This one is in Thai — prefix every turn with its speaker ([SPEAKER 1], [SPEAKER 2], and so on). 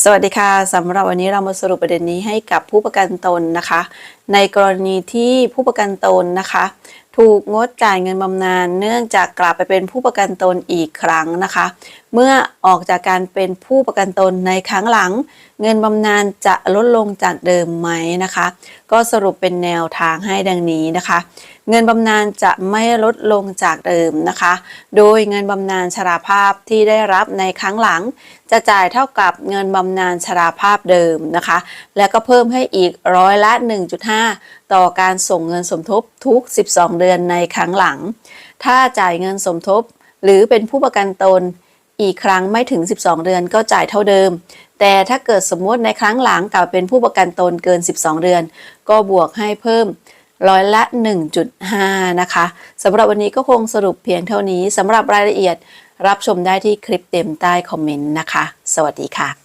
[SPEAKER 1] สวัสดีค่ะสำหรับวันนี้เรามาสรุปประเด็นนี้ให้กับผู้ประกันตนนะคะ ในกรณีที่ผู้ประกันตนนะคะ ถูกงดจ่ายเงินบำนาญเนื่องจากกลับไปเป็นผู้ประกันตนอีกครั้งนะคะ เมื่อออกจากการเป็นผู้ประกันตนในครั้งหลัง เงินบำนาญจะลดลงจากเดิมไหมนะคะ ก็สรุปเป็นแนวทางให้ดังนี้นะคะ เงินบำนาญจะไม่ลดลงจากเดิมนะคะ โดยเงินบำนาญชราภาพที่ได้รับในครั้งหลัง จะจ่ายเท่ากับเงินบำนาญชราภาพเดิมนะคะ และก็เพิ่มให้อีกร้อยละ 1.5 ต่อการส่งเงินสมทบทุก 12 เดือนในครั้งหลัง ถ้าจ่ายเงินสมทบหรือเป็นผู้ประกันตน อีกครั้งไม่ถึง 12 เดือนก็จ่ายเท่าเดิม แต่ถ้าเกิดสมมติในครั้งหลังกลับเป็นผู้ประกันตนเกิน 12 เดือน ก็บวกให้เพิ่มร้อยละ 1.5 นะคะสำหรับวันนี้ก็คงสรุปเพียงเท่านี้สำหรับรายละเอียดรับชมได้ที่คลิปเต็มใต้คอมเมนต์นะคะ สวัสดีค่ะ